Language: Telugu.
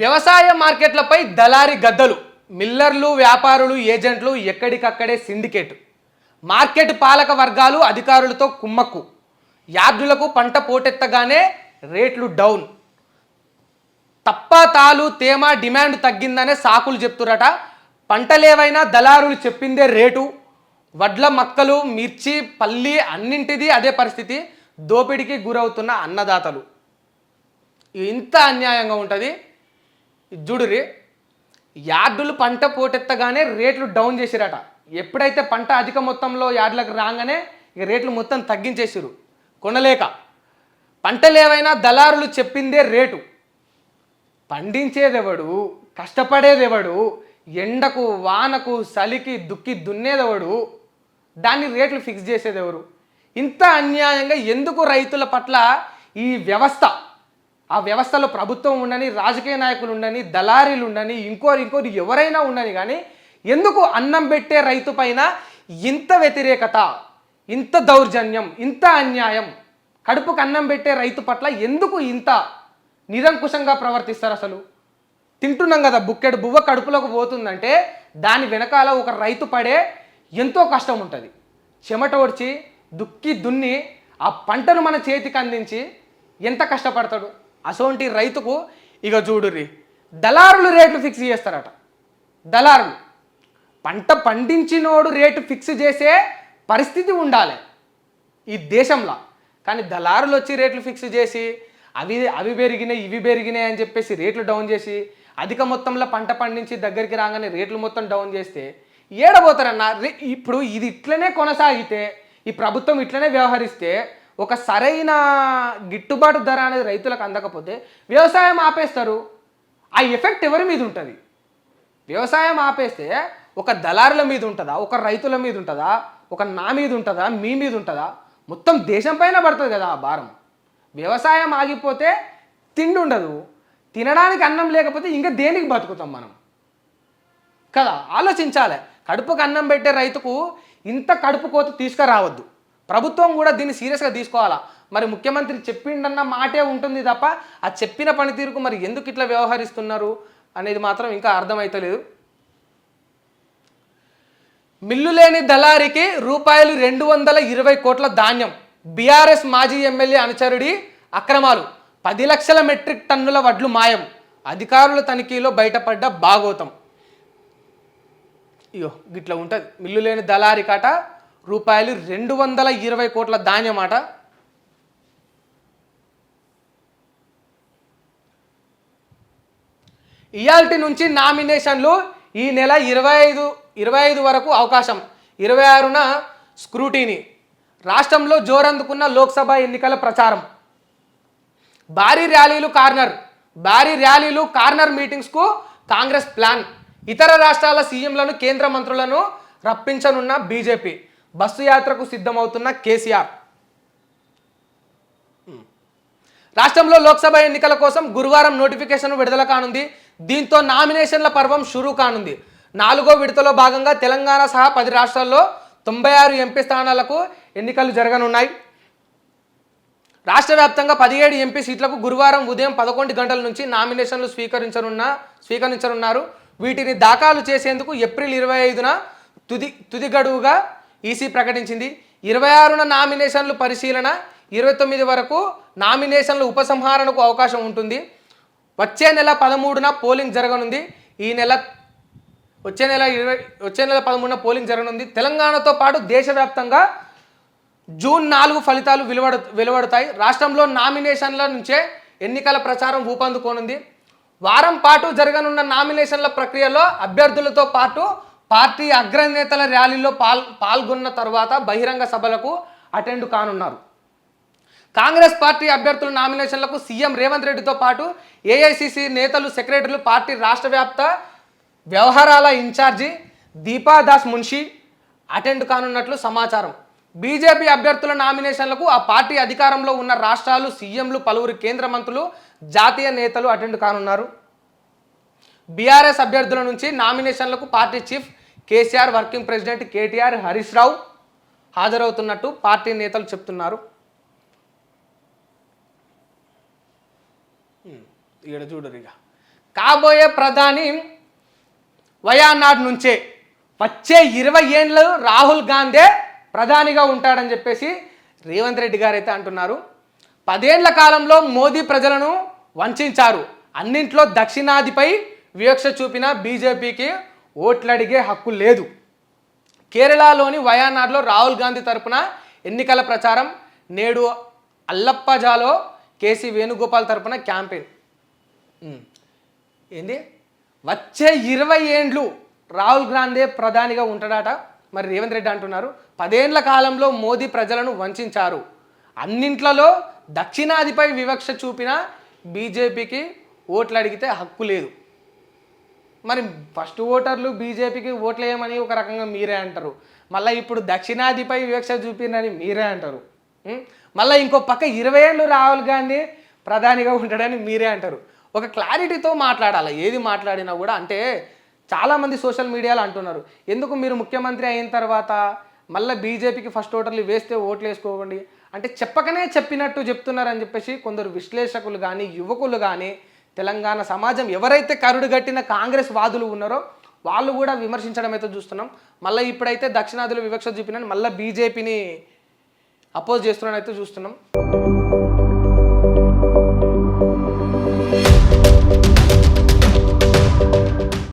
వ్యవసాయ మార్కెట్లపై దళారి గద్దలు మిల్లర్లు వ్యాపారులు ఏజెంట్లు ఎక్కడికక్కడే సిండికేట్. మార్కెట్ పాలక వర్గాలు అధికారులతో కుమ్మక్కు. యార్డులకు పంట పోటెత్తగానే రేట్లు డౌన్. తప్ప తాలు తేమ డిమాండ్ తగ్గిందనే సాకులు చెప్తురట. పంటలేవైనా దళారులు చెప్పిందే రేటు. వడ్ల మక్కలు మిర్చి పల్లి అన్నింటిది అదే పరిస్థితి. దోపిడికి గురవుతున్న అన్నదాతలు. ఇంత అన్యాయంగా ఉంటుంది. చూడురి యార్డులు పంట పోటెత్తగానే రేట్లు డౌన్ చేసిరట. ఎప్పుడైతే పంట అధిక మొత్తంలో యార్డులకు రాగానే ఇక రేట్లు మొత్తం తగ్గించేసిరు కొనలేక. పంటలేవైనా దళారులు చెప్పిందే రేటు. పండించేదెవడు? కష్టపడేదెవడు? ఎండకు వానకు చలికి దుక్కి దున్నేదెవడు? దాన్ని రేట్లు ఫిక్స్ చేసేదెవరు? ఇంత అన్యాయంగా ఎందుకు రైతుల పట్ల ఈ వ్యవస్థ ఆ వ్యవస్థలో ప్రభుత్వం ఉండని రాజకీయ నాయకులు ఉండని దళారీలు ఉండని ఇంకోరు ఇంకోరు ఎవరైనా ఉండని కానీ ఎందుకు అన్నం పెట్టే రైతు పైన ఇంత వ్యతిరేకత ఇంత దౌర్జన్యం ఇంత అన్యాయం? కడుపుకు అన్నం పెట్టే రైతు పట్ల ఎందుకు ఇంత నిరంకుశంగా ప్రవర్తిస్తారు అసలు? తింటున్నాం కదా బుక్కెడు బువ్వ కడుపులోకి పోతుందంటే దాని వెనకాల ఒక రైతు పడే ఎంతో కష్టం ఉంటుంది. చెమట ఒడిచి దుక్కి దున్ని ఆ పంటను మన చేతికి అందించి ఎంత కష్టపడతాడు? అసోంటి రైతుకు ఇక చూడుర్రి దళారులు రేట్లు ఫిక్స్ చేస్తారట. దళారులు. పంట పండించినోడు రేటు ఫిక్స్ చేసే పరిస్థితి ఉండాలి ఈ దేశంలో. కానీ దళారులు వచ్చి రేట్లు ఫిక్స్ చేసి అవి అవి పెరిగినాయి ఇవి పెరిగినాయి అని చెప్పేసి రేట్లు డౌన్ చేసి అధిక మొత్తంలో పంట పండించి దగ్గరికి రాగానే రేట్లు మొత్తం డౌన్ చేస్తే ఏడబోతారన్న? రే- ఇప్పుడు ఇది ఇట్లనే కొనసాగితే ఈ ప్రభుత్వం ఇట్లనే వ్యవహరిస్తే ఒక సరైన గిట్టుబాటు ధర అనేది రైతులకు అందకపోతే వ్యవసాయం ఆపేస్తారు. ఆ ఎఫెక్ట్ ఎవరి మీద ఉంటుంది? వ్యవసాయం ఆపేస్తే ఒక దళారుల మీద ఉంటుందా? ఒక రైతుల మీద ఉంటుందా? ఒక నా మీద ఉంటుందా? మీ మీద ఉంటుందా? మొత్తం దేశం పైన పడుతుంది కదా ఆ భారం. వ్యవసాయం ఆగిపోతే తిండి ఉండదు. తినడానికి అన్నం లేకపోతే ఇంకా దేనికి బతుకుతాం మనం? కదా ఆలోచించాలి. కడుపుకు అన్నం పెట్టే రైతుకు ఇంత కడుపు కోత తీసుకురావద్దు. ప్రభుత్వం కూడా దీన్ని సీరియస్గా తీసుకోవాలా? మరి ముఖ్యమంత్రి చెప్పిండన్న మాటే ఉంటుంది తప్ప ఆ చెప్పిన పనితీరుకు మరి ఎందుకు ఇట్లా వ్యవహరిస్తున్నారు అనేది మాత్రం ఇంకా అర్థమవుతలేదు మిల్లు లేని దళారికి రూపాయలు రెండు వందల ఇరవై కోట్ల ధాన్యం బీఆర్ఎస్ మాజీ ఎమ్మెల్యే అనుచరుడి అక్రమాలు పది లక్షల మెట్రిక్ టన్నుల వడ్లు మాయం అధికారుల తనిఖీలో బయటపడ్డ భాగోతం. ఇయో గిట్లా ఉంటుంది. మిల్లు లేని దళారి కాట రూపాయలు రెండు వందల ఇరవై కోట్ల ధాన్యం అట ఇయాల్టి నుంచి నామినేషన్లు ఈ నెల ఇరవై ఐదు ఇరవై ఐదు వరకు అవకాశం. ఇరవై ఆరున స్క్రూటీని. రాష్ట్రంలో జోరందుకున్న లోక్సభ ఎన్నికల ప్రచారం. భారీ ర్యాలీలు కార్నర్. భారీ ర్యాలీలు కార్నర్ మీటింగ్స్కు కాంగ్రెస్ ప్లాన్. ఇతర రాష్ట్రాల సీఎంలను కేంద్ర మంత్రులను రప్పించనున్న బీజేపీ. బస్సు యాత్రకు సిద్ధమవుతున్న కేసీఆర్. రాష్ట్రంలో లోక్సభ ఎన్నికల కోసం గురువారం నోటిఫికేషన్ విడుదల కానుంది. దీంతో నామినేషన్ల పర్వం షురూ కానుంది. నాలుగో విడతలో భాగంగా తెలంగాణ సహా పది రాష్ట్రాల్లో తొంభై ఆరు ఎంపీ స్థానాలకు ఎన్నికలు జరగనున్నాయి. రాష్ట్ర వ్యాప్తంగా పదిహేడు ఎంపీ సీట్లకు గురువారం ఉదయం పదకొండు గంటల నుంచి నామినేషన్లు స్వీకరించనున్న స్వీకరించనున్నారు. వీటిని దాఖలు చేసేందుకు ఏప్రిల్ ఇరవై ఐదున తుది తుది గడువుగా ఈసీ ప్రకటించింది. ఇరవై ఆరున నామినేషన్లు పరిశీలన ఇరవై తొమ్మిది వరకు నామినేషన్ల ఉపసంహరణకు అవకాశం ఉంటుంది. వచ్చే నెల పదమూడున పోలింగ్ జరగనుంది. ఈ నెల వచ్చే నెల ఇరవై వచ్చే నెల పదమూడున పోలింగ్ జరగనుంది. తెలంగాణతో పాటు దేశవ్యాప్తంగా జూన్ నాలుగు ఫలితాలు వెలువడు వెలువడతాయి. రాష్ట్రంలో నామినేషన్ల నుంచే ఎన్నికల ప్రచారం ఊపందుకోనుంది. వారం పాటు జరగనున్న నామినేషన్ల ప్రక్రియలో అభ్యర్థులతో పాటు పార్టీ అగ్రనేతల ర్యాలీలో పాల్ పాల్గొన్న తర్వాత బహిరంగ సభలకు అటెండ్ కానున్నారు. కాంగ్రెస్ పార్టీ అభ్యర్థుల నామినేషన్లకు సీఎం రేవంత్ రెడ్డితో పాటు ఏఐసిసి నేతలు సెక్రటరీలు పార్టీ రాష్ట్ర వ్యాప్త వ్యవహారాల ఇన్ఛార్జి దీపాదాస్ మున్షి అటెండ్ కానున్నట్లు సమాచారం. బీజేపీ అభ్యర్థుల నామినేషన్లకు ఆ పార్టీ అధికారంలో ఉన్న రాష్ట్రాలు సీఎంలు పలువురు కేంద్ర మంత్రులు జాతీయ నేతలు అటెండ్ కానున్నారు. బీఆర్ఎస్ అభ్యర్థుల నుంచి నామినేషన్లకు party chief KCR working president KTR Harish Rao హాజరవుతున్నట్టు party నేతలు చెప్తున్నారు. ఇక్కడ చూడరు ఇక. కాబోయే ప్రధాని వయానాడ్ నుంచే వచ్చే ఇరవై ఏండ్లు రాహుల్ గాంధీ ప్రధానిగా ఉంటాడని చెప్పేసి రేవంత్ రెడ్డి గారు అయితే అంటున్నారు. పదేండ్ల కాలంలో మోదీ ప్రజలను వంచారు. అన్నింట్లో దక్షిణాదిపై వివక్ష చూపిన బీజేపీకి ఓట్లు అడిగే హక్కు లేదు. కేరళలోని వయానాడ్లో రాహుల్ గాంధీ తరపున ఎన్నికల ప్రచారం నేడు అల్లప్పజాలో కేసీ వేణుగోపాల్ తరపున క్యాంపెయిన్. ఏంది? వచ్చే ఇరవై ఏండ్లు రాహుల్ గాంధీ ప్రధానిగా ఉంటాడట. మరి రేవంత్ రెడ్డి అంటున్నారు పదేండ్ల కాలంలో మోదీ ప్రజలను వంచారు. అన్నింట్లలో దక్షిణాదిపై వివక్ష చూపిన బీజేపీకి ఓట్లు అడిగితే హక్కు లేదు. మరి ఫస్ట్ ఓటర్లు బీజేపీకి ఓట్లు వేయమని ఒక రకంగా మీరే అంటారు. మళ్ళీ ఇప్పుడు దక్షిణాదిపై వివక్ష చూపినని మీరే అంటారు. మళ్ళీ ఇంకో పక్క ఇరవై ఏళ్ళు రాహుల్ గాంధీ ప్రధానిగా ఉంటాడని మీరే అంటారు. ఒక క్లారిటీతో మాట్లాడాలి? ఏది మాట్లాడినా కూడా? అంటే చాలామంది సోషల్ మీడియాలో అంటున్నారు. ఎందుకు మీరు ముఖ్యమంత్రి అయిన తర్వాత మళ్ళీ బీజేపీకి ఫస్ట్ ఓటర్లు వేస్తే ఓట్లు వేసుకోకండి అంటే చెప్పకనే చెప్పినట్టు చెప్తున్నారని చెప్పేసి కొందరు విశ్లేషకులు కానీ యువకులు కానీ తెలంగాణ సమాజం ఎవరైతే కరుడుగట్టిన కాంగ్రెస్ వాదులు ఉన్నారో వాళ్ళు కూడా విమర్శించడం అయితే చూస్తున్నాం. మళ్ళీ ఇప్పుడైతే దక్షిణాదిలో వివక్ష చూపినని మళ్ళీ బీజేపీని అపోజ్ చేస్తున్నానైతే చూస్తున్నాం.